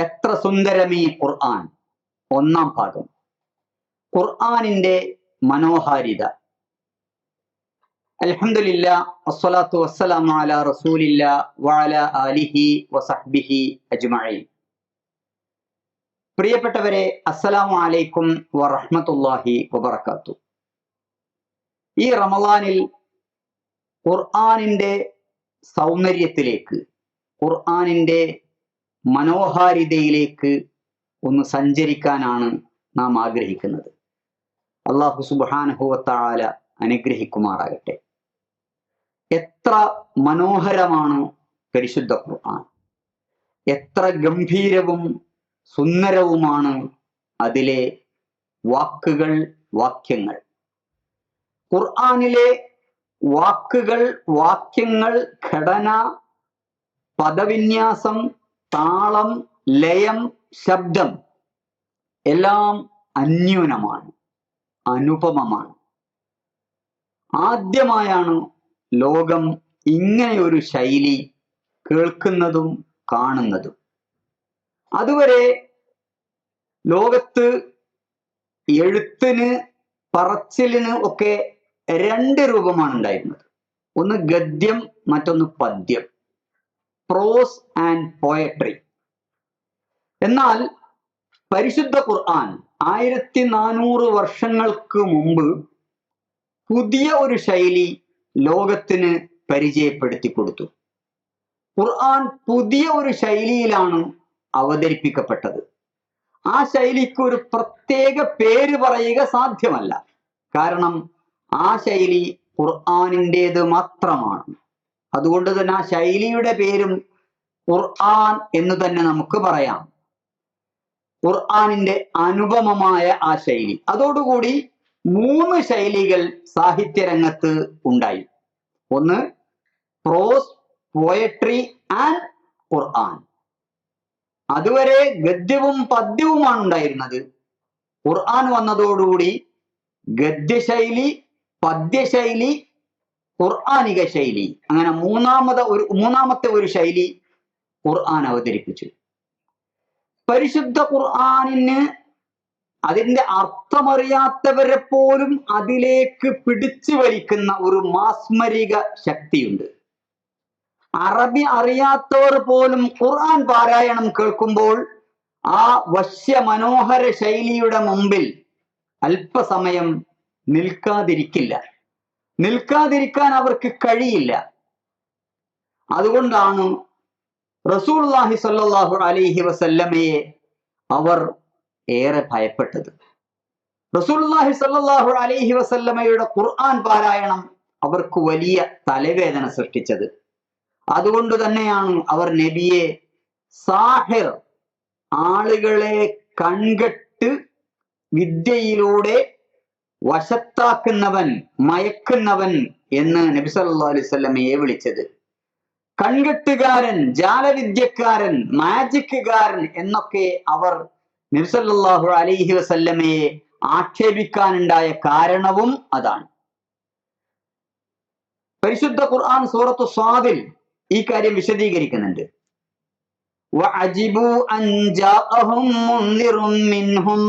എത്ര സുന്ദരമീ ഖുർആൻ? ഒന്നാം ഭാഗം. ഖുർആനിന്റെ മനോഹാരിത. അലഹമില്ല വസ്സലാത്തു വസ്സലാമു അലാ റസൂലില്ല വാല ആലിഹി വസഹ്ബിഹി അജ്മഈൻ. പ്രിയപ്പെട്ടവരെ അസ്സലാമു അലൈക്കും വറഹ്മത്തുള്ളാഹി വബറകാത്തു. ഈ റമളാനിൽ ഖുർആനിന്റെ സൗന്ദര്യത്തിലേക്ക് ഖുർആനിന്റെ മനോഹാരിതയിലേക്ക് ഒന്ന് സഞ്ചരിക്കാനാണ് നാം ആഗ്രഹിക്കുന്നത്. അള്ളാഹു സുബാനഹുവത്താല അനുഗ്രഹിക്കുമാറാകട്ടെ. എത്ര മനോഹരമാണ് പരിശുദ്ധ ഖുർആൻ. എത്ര ഗംഭീരവും സുന്ദരവുമാണ് അതിലെ വാക്കുകൾ വാക്യങ്ങൾ. ഖുർആാനിലെ വാക്കുകൾ വാക്യങ്ങൾ ഘടന പദവിന്യാസം താളം ലയം ശബ്ദം എല്ലാം അന്യൂനമാണ് അനുപമമാണ്. ആദ്യമായാണ് ലോകം ഇങ്ങനെയൊരു ശൈലി കേൾക്കുന്നതും കാണുന്നതും. അതുവരെ ലോകത്ത് എഴുത്തിന് പറച്ചിലിന് ഒക്കെ രണ്ട് രൂപമാണ് ഉണ്ടായിരുന്നത് ഒന്ന് ഗദ്യം മറ്റൊന്ന് പദ്യം. പ്രോസ് ആൻഡ് പോയട്രി എന്നാൽ പരിശുദ്ധ ഖുർആൻ ആയിരത്തി നാനൂറ് വർഷങ്ങൾക്ക് മുമ്പ് പുതിയ ഒരു ശൈലി ലോകത്തിന് പരിചയപ്പെടുത്തി കൊടുത്തു. ഖുർആൻ പുതിയ ഒരു ശൈലിയിലാണ് അവതരിപ്പിക്കപ്പെട്ടത്. ആ ശൈലിക്ക് ഒരു പ്രത്യേക പേര് പറയുക സാധ്യമല്ല. കാരണം ആ ശൈലി ഖുർആനിന്റെത് മാത്രമാണ്. അതുകൊണ്ട് തന്നെ ആ ശൈലിയുടെ പേരും ഖുർആൻ എന്ന് തന്നെ നമുക്ക് പറയാം. ഖുർആനിന്റെ അനുപമമായ ആ ശൈലി. അതോടുകൂടി മൂന്ന് ശൈലികൾ സാഹിത്യരംഗത്ത് ഉണ്ടായി. ഒന്ന് പ്രോസ് പോയട്രി ആൻഡ് ഖുർആൻ. അതുവരെ ഗദ്യവും പദ്യവുമാണ് ഉണ്ടായിരുന്നത്. ഖുർആൻ വന്നതോടുകൂടി ഗദ്യശൈലി പദ്യശൈലി ഖുർആാനിക ശൈലി. അങ്ങനെ മൂന്നാമത് ഒരു മൂന്നാമത്തെ ഒരു ശൈലി ഖുർആൻ അവതരിപ്പിച്ചു. പരിശുദ്ധ ഖുർആാനിന് അതിന്റെ അർത്ഥമറിയാത്തവരെ പോലും അതിലേക്ക് പിടിച്ചു വലിക്കുന്ന ഒരു മാസ്മരിക ശക്തിയുണ്ട്. അറബി അറിയാത്തവർ പോലും ഖുർആൻ പാരായണം കേൾക്കുമ്പോൾ ആ വശ്യ മനോഹര ശൈലിയുടെ മുമ്പിൽ അല്പസമയം നിൽക്കാതിരിക്കില്ല. നിൽക്കാതിരിക്കാൻ അവർക്ക് കഴിയില്ല. അതുകൊണ്ടാണ് റസൂൽഹി സല്ലാഹു അലൈഹി വസല്ലമയെ അവർ ഏറെ ഭയപ്പെട്ടത്. റസൂൽഹി സല്ലാഹു അലൈഹി വസല്ലമയുടെ ഖുർആൻ പാരായണം അവർക്ക് വലിയ തലവേദന സൃഷ്ടിച്ചത്. അതുകൊണ്ട് തന്നെയാണ് അവർ നബിയെ സാഹിർ ആളുകളെ കൺകെട്ട് വിദ്യയിലൂടെ വശത്താക്കുന്നവൻ മയക്കുന്നവൻ എന്ന് നബി സല്ലല്ലാഹു അലൈഹി വസല്ലമയെ വിളിച്ചത് കൺകെട്ടുകാരൻ ജാലവിദ്യക്കാരൻ മാജിക്കുകാരൻ എന്നൊക്കെ അവർ നബി സല്ലല്ലാഹു അലൈഹി വസല്ലമയെ ആക്ഷേപിക്കാനുണ്ടായ കാരണവും അതാണ് പരിശുദ്ധ ഖുർആൻ സൂറത്തു സ്വാദിൽ ഈ കാര്യം വിശദീകരിക്കുന്നുണ്ട് وعجبوا أن جاءهم منذر منهم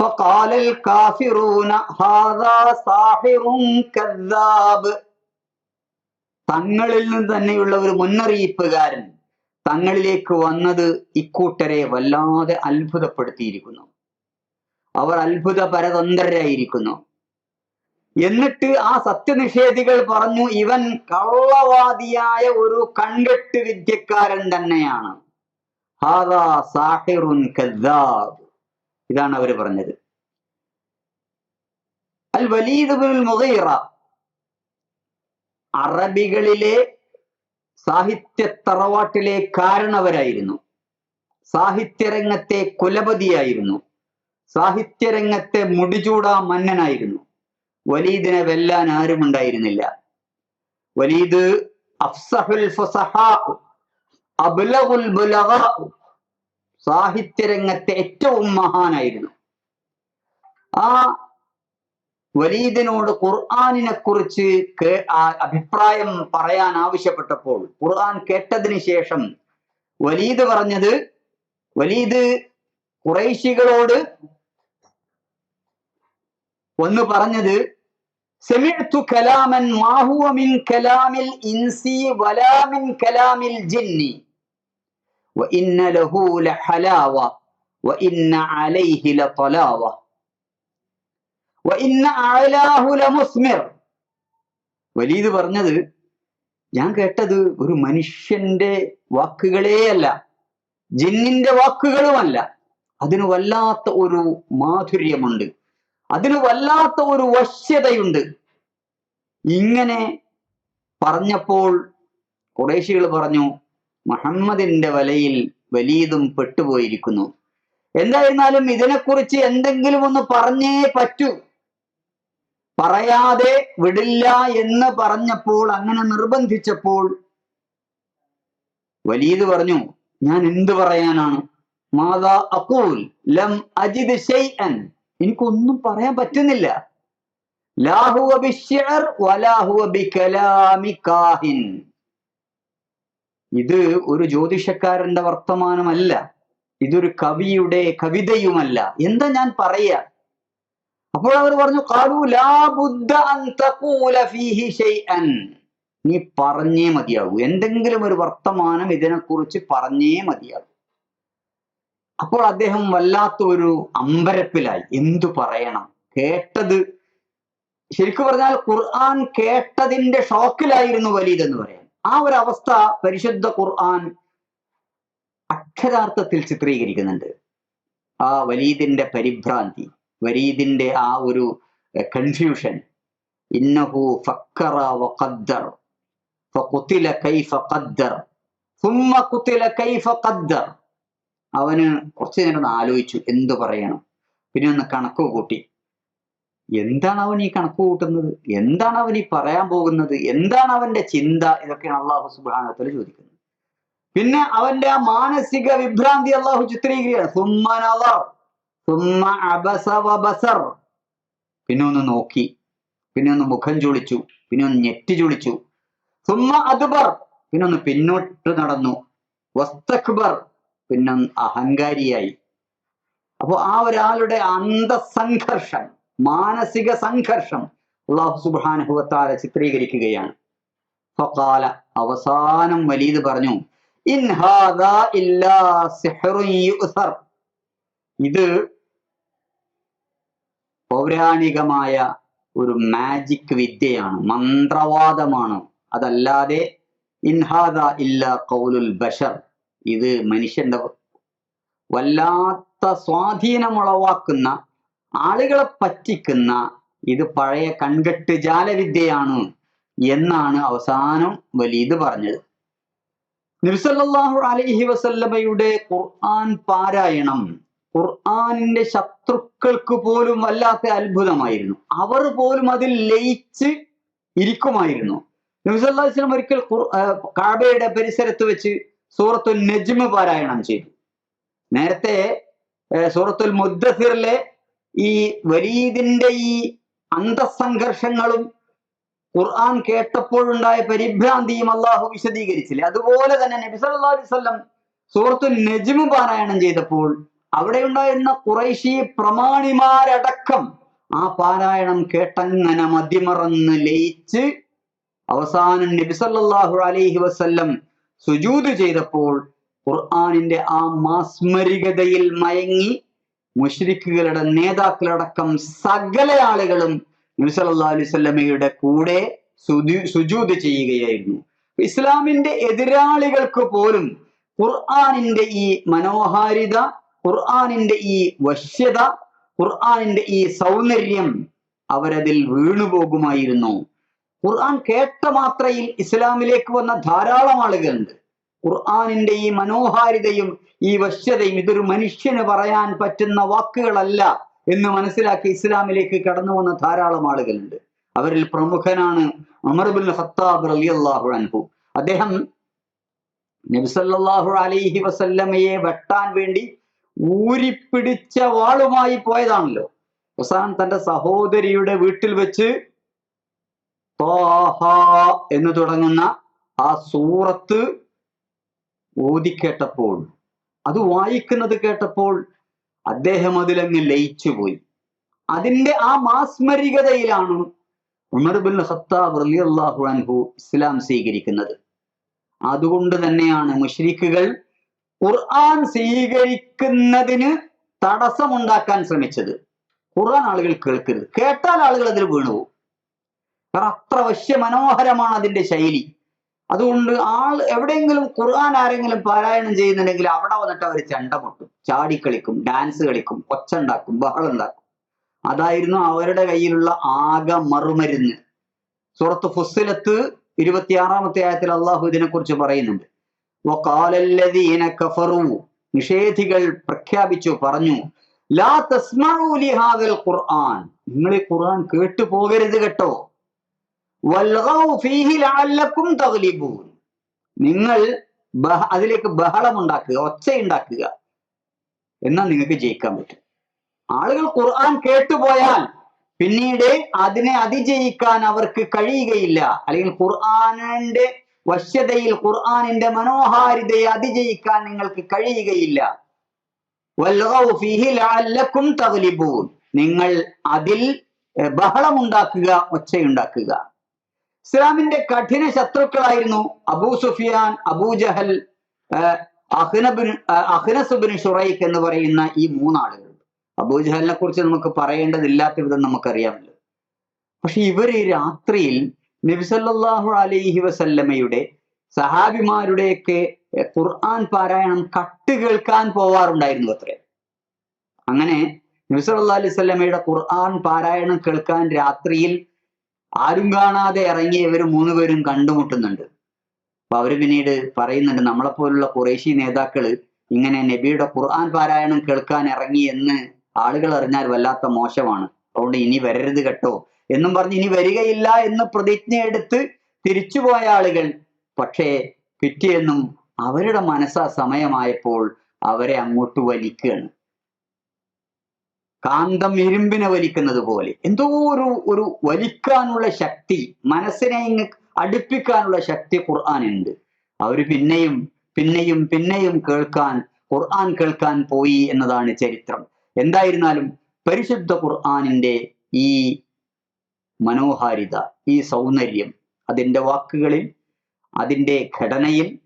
فقال الكافرون هذا ساحر كذاب തങ്ങളിൽ നിന്ന് തന്നെയുള്ള ഒരു മുന്നറിയിപ്പുകാരൻ തങ്ങളിലേക്ക് വന്നത് ഇക്കൂട്ടരെ വല്ലാതെ അത്ഭുതപ്പെടുത്തിയിരിക്കുന്നു അവർ അത്ഭുത പരതന്ത്രരായിരിക്കുന്നു എന്നിട്ട് ആ സത്യനിഷേധികൾ പറഞ്ഞു ഇവൻ കള്ളവാദിയായ ഒരു കൺകെട്ട് വിദ്യക്കാരൻ തന്നെയാണ് ഹാദാ സാഹിറുൻ കദ്ദാബ് ഇതാണ് അവർ പറഞ്ഞത്. അൽ വലീദ് മുഗീറ അറബികളിലെ സാഹിത്യ തറവാട്ടിലെ കാരണവരായിരുന്നു. സാഹിത്യരംഗത്തെ കുലപതിയായിരുന്നു. സാഹിത്യരംഗത്തെ മുടിചൂടാ മന്നനായിരുന്നു. വലീദിനെ വെല്ലാൻ ആരും ഉണ്ടായിരുന്നില്ല. വലീദ് അഫ്സഹുൽ ഫസഹാ അബ്ലഗുൽ ബുലഗാ സാഹിത്യരംഗത്തെ ഏറ്റവും മഹാനായിരുന്നു. ആ വലീദിനോട് ഖുർആാനിനെ കുറിച്ച് അഭിപ്രായം പറയാൻ ആവശ്യപ്പെട്ടപ്പോൾ ഖുർആൻ കേട്ടതിന് ശേഷം വലീദ് പറഞ്ഞത് വലീദ് കുറൈശികളോട് ഒന്ന് പറഞ്ഞത് സെമിഅ്തു കലാമൻ മാഹുവ മിൻ കലാമിൽ ഇൻസി വലാ മിൻ കലാമിൽ ജിന്നി. وإن له لحلاوة وإن عليه لطلاوة وإن أعلاه لمثمر വലീദ് പറഞ്ഞത് ഞാൻ കേട്ടത് ഒരു മനുഷ്യന്റെ വാക്കുകളേയല്ല ജിന്നിന്റെ വാക്കുകളുമല്ല അതിന് വല്ലാത്ത ഒരു മാധുര്യമുണ്ട് അതിന് വല്ലാത്ത ഒരു വശ്യതയുണ്ട് ഇങ്ങനെ പറഞ്ഞപ്പോൾ കുറേശികൾ പറഞ്ഞു മുഹമ്മദിന്റെ വലയിൽ വലീതും പെട്ടുപോയിരിക്കുന്നു. എന്തായിരുന്നാലും ഇതിനെക്കുറിച്ച് എന്തെങ്കിലും ഒന്ന് പറഞ്ഞേ പറ്റൂ. പറയാതെ വിടില്ല എന്ന് പറഞ്ഞപ്പോൾ അങ്ങനെ നിർബന്ധിച്ചപ്പോൾ വലീദ് പറഞ്ഞു ഞാൻ എന്ത് പറയാനാണ്? മാതാ അക്കൂൽ ലം അജിദ് എനിക്കൊന്നും പറയാൻ പറ്റുന്നില്ല. ലാഹുവ ബിശ്ശിഅർ വലാഹുവ ബികലാമി കാഹിൻ. ഇത് ഒരു ജ്യോതിഷക്കാരന്റെ വർത്തമാനമല്ല. ഇതൊരു കവിയുടെ കവിതയുമല്ല. എന്താ ഞാൻ പറയാ? അപ്പോൾ അവർ പറഞ്ഞു നീ പറഞ്ഞേ മതിയാകൂ എന്തെങ്കിലും ഒരു വർത്തമാനം ഇതിനെക്കുറിച്ച് പറഞ്ഞേ മതിയാകൂ അപ്പോൾ അദ്ദേഹം വല്ലാത്ത ഒരു അമ്പരപ്പിലായി. എന്തു പറയണം? കേട്ടത് ശരിക്കു പറഞ്ഞാൽ ഖുർആൻ കേട്ടതിന്റെ ഷോക്കിലായിരുന്നു വലീദ് എന്ന് പറയാം. ആ ഒരു അവസ്ഥ പരിശുദ്ധ ഖുർആൻ അക്ഷരാർത്ഥത്തിൽ ചിത്രീകരിക്കുന്നുണ്ട്. ആ വലീദിന്റെ പരിഭ്രാന്തി വലീദിന്റെ ആ ഒരു കൺഫ്യൂഷൻ ഇന്നഹു ഫക്കറ വഖദ്ദർ ഫഖുതില കൈഫ ഖദ്ദർ ഥുമ്മ ഖുതില കൈഫ ഖദ്ദർ. അവന് കുറച്ചു നേരം ഒന്ന് ആലോചിച്ചു എന്തു പറയണം? പിന്നെ ഒന്ന് കണക്ക് കൂട്ടി. എന്താണ് അവൻ ഈ കണക്ക് കൂട്ടുന്നത്? എന്താണ് അവൻ ഈ പറയാൻ പോകുന്നത്? എന്താണ് അവന്റെ ചിന്ത? ഇതൊക്കെയാണ് അള്ളാഹു സുബാനത്തിൽ ചോദിക്കുന്നത്. പിന്നെ അവന്റെ ആ മാനസിക വിഭ്രാന്തി അള്ളാഹു ചിത്രീകരിക്കുകയാണ്. പിന്നെ ഒന്ന് നോക്കി. പിന്നെ ഒന്ന് മുഖം ചുളിച്ചു. പിന്നെ ഒന്ന് നെറ്റി ചുളിച്ചു. സുമ്മ അദ്ബർ പിന്നെ ഒന്ന് പിന്നോട്ട് നടന്നു. വസ്തക്ബർ പിന്നെ അഹങ്കാരിയായി. അപ്പോ ആ ഒരാളുടെ അന്തസംഘർഷം മാനസിക സംഘർഷം അള്ളാഹു സുബാനുഭവത്താല ചിത്രീകരിക്കുകയാണ്. ഫഖാല അവസാനം വലീദ് പറഞ്ഞു ഇത് പൗരാണികമായ ഒരു മാജിക് വിദ്യയാണ് മന്ത്രവാദമാണ്. അതല്ലാതെ ഇൻഹാദ ഇല്ല കൗലുൽ ബഷർ. ഇത് മനുഷ്യന്റെ വല്ലാത്ത സ്വാധീനമുളവാക്കുന്ന ആളുകളെ പറ്റിക്കുന്ന ഇത് പഴയ കൺകെട്ട് ജാലവിദ്യയാണ് എന്നാണ് അവസാനം വലീദ് പറഞ്ഞത്. നിർസല്ലാഹു അലൈഹി വസല്ലമയുടെ ഖുർആൻ പാരായണം ഖുർആനിന്റെ ശത്രുക്കൾക്ക് പോലും വല്ലാത്ത അത്ഭുതമായിരുന്നു. അവർ പോലും അതിൽ ലയിച്ച് ഇരിക്കുമായിരുന്നു. നബി വസ്ലം ഒരിക്കൽ കാബയുടെ പരിസരത്ത് വെച്ച് സൂറത്തുൽ നജ്മ പാരായണം ചെയ്തു. നേരത്തെ സൂറത്തുൽ മുദ്ദസിറിലെ ഈ വലീദിന്റെ ഈ അന്തസംഘർഷങ്ങളും ഖുർആൻ കേട്ടപ്പോഴുണ്ടായ പരിഭ്രാന്തിയും അള്ളാഹു വിശദീകരിച്ചില്ലേ? അതുപോലെ തന്നെ നബി അലൈഹി വസല്ലം സൂറത്തുൽ നജ്മ് പാരായണം ചെയ്തപ്പോൾ അവിടെ ഉണ്ടായിരുന്ന കുറേശി പ്രമാണിമാരടക്കം ആ പാരായണം കേട്ടങ്ങനെ മതിമറന്ന് ലയിച്ച് അവസാനം നബി സല്ലല്ലാഹു അലൈഹി വസല്ലം സുജൂത് ചെയ്തപ്പോൾ ഖുർആാനിന്റെ ആ മാസ്മരികതയിൽ മയങ്ങി മുഷ്രിക്കുകളുടെ നേതാക്കളടക്കം സകല ആളുകളും നബി സല്ലല്ലാഹു അലൈഹി വസല്ലമയുടെ കൂടെ സുജൂത് ചെയ്യുകയായിരുന്നു. ഇസ്ലാമിന്റെ എതിരാളികൾക്ക് പോലും ഖുർആാനിന്റെ ഈ മനോഹാരിത ഖുർആാനിന്റെ ഈ വശ്യത ഖുർആാനിന്റെ ഈ സൗന്ദര്യം അവരതിൽ വീണുപോകുമായിരുന്നു. ഖുർആൻ കേട്ട മാത്രയിൽ ഇസ്ലാമിലേക്ക് വന്ന ധാരാളം ആളുകളുണ്ട്. ഖുർആനിന്റെ ഈ മനോഹാരിതയും ഈ വശ്യതയും ഇതൊരു മനുഷ്യന് പറയാൻ പറ്റുന്ന വാക്കുകളല്ല എന്ന് മനസ്സിലാക്കി ഇസ്ലാമിലേക്ക് കടന്നു വന്ന ധാരാളം ആളുകളുണ്ട്. അവരിൽ പ്രമുഖനാണ് അമർബുൽ ഹത്താബ് അലി അള്ളാഹു അൻഹു. അദ്ദേഹം നബിസല്ലാഹു അലൈഹി വസല്ലമയെ വെട്ടാൻ വേണ്ടി ഊരിപ്പിടിച്ച വാളുമായി പോയതാണല്ലോ. അവസാനം തന്റെ സഹോദരിയുടെ വീട്ടിൽ വെച്ച് എന്ന് തുടങ്ങുന്ന ആ സൂറത്ത് ഓതിക്കേട്ടപ്പോൾ അത് വായിക്കുന്നത് കേട്ടപ്പോൾ അദ്ദേഹം അതിലങ്ങ് ലയിച്ചുപോയി. അതിന്റെ ആ മാസ്മരികതയിലാണ് ഉമർ ബിൻ ഖത്താബ് അള്ളാഹു അൻഹു ഇസ്ലാം സ്വീകരിക്കുന്നത്. അതുകൊണ്ട് തന്നെയാണ് മുഷ്രിഖുകൾ ഖുർആൻ സ്വീകരിക്കുന്നതിന് തടസ്സമുണ്ടാക്കാൻ ശ്രമിച്ചത്. ഖുർആൻ ആളുകൾ കേൾക്കരുത്. കേട്ടാൽ ആളുകൾ അതിൽ വീണുപോകും. കാരണം അത്ര വശ്യ മനോഹരമാണ് അതിന്റെ ശൈലി. അതുകൊണ്ട് ആൾ എവിടെയെങ്കിലും ഖുർആൻ ആരെങ്കിലും പാരായണം ചെയ്യുന്നുണ്ടെങ്കിൽ അവിടെ വന്നിട്ട് അവർ ചെണ്ട പൊട്ടും. ചാടിക്കളിക്കും ഡാൻസ് കളിക്കും ഒച്ചുണ്ടാക്കും ബഹളം ഉണ്ടാക്കും അതായിരുന്നു അവരുടെ കയ്യിലുള്ള ആകെ മറുമരുന്ന്. സൂറത്ത് ഫുസ്സിലത്ത് ഇരുപത്തിയാറാമത്തെ ആയത്തിൽ അള്ളാഹു ഇതിനെ കുറിച്ച് പറയുന്നുണ്ട് നിഷേധികൾ പ്രഖ്യാപിച്ചു പറഞ്ഞു ലാ ലിഹാദൽ ഖുർആൻ. നിങ്ങൾ ഈ ഖുർആൻ കേട്ടു പോകരുത് കേട്ടോ. ഫീഹി തഗ്ലിബൂൻ. നിങ്ങൾ അതിലേക്ക് ബഹളം ഉണ്ടാക്കുക ഒച്ചയുണ്ടാക്കുക. എന്നാൽ നിങ്ങൾക്ക് ജയിക്കാൻ പറ്റും. ആളുകൾ ഖുർആൻ കേട്ടുപോയാൽ പിന്നീട് അതിനെ അതിജയിക്കാൻ അവർക്ക് കഴിയുകയില്ല. അല്ലെങ്കിൽ ഖുർആാനിന്റെ വശ്യതയിൽ ഖുർആാനിന്റെ മനോഹാരിതയെ അതിജയിക്കാൻ നിങ്ങൾക്ക് കഴിയുകയില്ല. തഗ്ലിബൂൻ. നിങ്ങൾ അതിൽ ബഹളമുണ്ടാക്കുക ഒച്ചയുണ്ടാക്കുക. ഇസ്ലാമിന്റെ കഠിന ശത്രുക്കളായിരുന്നു അബൂ സുഫിയാൻ അബൂജഹൽ ജഹൽ അഹ്നബിൻ അഹ്നസുബിൻ ഷുറൈഖ് എന്ന് പറയുന്ന ഈ മൂന്നാളുകൾ. അബൂജഹലിനെ കുറിച്ച് നമുക്ക് പറയേണ്ടതില്ലാത്ത വിധം നമുക്കറിയാമല്ലോ. പക്ഷെ ഇവർ രാത്രിയിൽ നബിസല്ലാഹു അലൈഹി വസല്ലമയുടെ സഹാബിമാരുടെയൊക്കെ ഖുർആൻ പാരായണം കട്ട് കേൾക്കാൻ പോവാറുണ്ടായിരുന്നു അത്രേ. അങ്ങനെ നബിസല്ലാ അലൈഹി സ്വല്ലമയുടെ ഖുർആൻ പാരായണം കേൾക്കാൻ രാത്രിയിൽ ആരും കാണാതെ ഇറങ്ങി ഇവർ മൂന്നുപേരും കണ്ടുമുട്ടുന്നുണ്ട്. അപ്പൊ അവർ പിന്നീട് പറയുന്നുണ്ട് നമ്മളെപ്പോലുള്ള കുറേശി നേതാക്കൾ ഇങ്ങനെ നബിയുടെ ഖുർആൻ പാരായണം കേൾക്കാൻ ഇറങ്ങി എന്ന് ആളുകൾ അറിഞ്ഞാൽ വല്ലാത്ത മോശമാണ്. അതുകൊണ്ട് ഇനി വരരുത് കേട്ടോ. എന്നും പറഞ്ഞ് ഇനി വരികയില്ല എന്ന് പ്രതിജ്ഞ എടുത്ത് തിരിച്ചുപോയ ആളുകൾ. പക്ഷേ പിറ്റേന്നും അവരുടെ മനസ്സാ സമയമായപ്പോൾ അവരെ അങ്ങോട്ട് വലിക്കുകയാണ്. കാന്തം ഇരുമ്പിനെ വലിക്കുന്നത് പോലെ. എന്തോ ഒരു ഒരു വലിക്കാനുള്ള ശക്തി മനസ്സിനെ ഇങ്ങ് അടുപ്പിക്കാനുള്ള ശക്തി ഖുർആാനുണ്ട്. അവർ പിന്നെയും പിന്നെയും പിന്നെയും കേൾക്കാൻ ഖുർആൻ കേൾക്കാൻ പോയി എന്നതാണ് ചരിത്രം. എന്തായിരുന്നാലും പരിശുദ്ധ ഖുർആനിന്റെ ഈ മനോഹാരിത ഈ സൗന്ദര്യം അതിന്റെ വാക്കുകളിൽ അതിന്റെ ഘടനയിൽ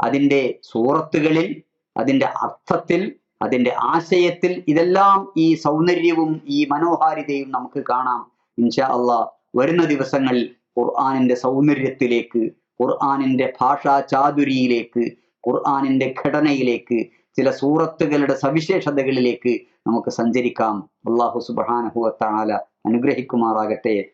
അതിന്റെ സൂറത്തുകളിൽ അതിന്റെ അർത്ഥത്തിൽ അതിന്റെ ആശയത്തിൽ ഇതെല്ലാം ഈ സൗന്ദര്യവും ഈ മനോഹാരിതയും നമുക്ക് കാണാം. ഇൻഷാ അള്ളാ വരുന്ന ദിവസങ്ങളിൽ ഖുർആനിന്റെ സൗന്ദര്യത്തിലേക്ക് ഖുർആനിന്റെ ഭാഷാ ചാതുരിയിലേക്ക് ഖുർആനിന്റെ ഘടനയിലേക്ക് ചില സൂറത്തുകളുടെ സവിശേഷതകളിലേക്ക് നമുക്ക് സഞ്ചരിക്കാം. അള്ളാഹു സുബ്ഹാനഹു വതആല അനുഗ്രഹിക്കുമാറാകട്ടെ.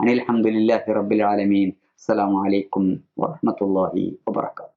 അനിൽ ഹംദുലില്ലാഹി റബ്ബിൽ ആലമീൻ. അസ്സലാമു അലൈക്കും വറഹ്മത്തുള്ളാഹി വബറകാതുഹു.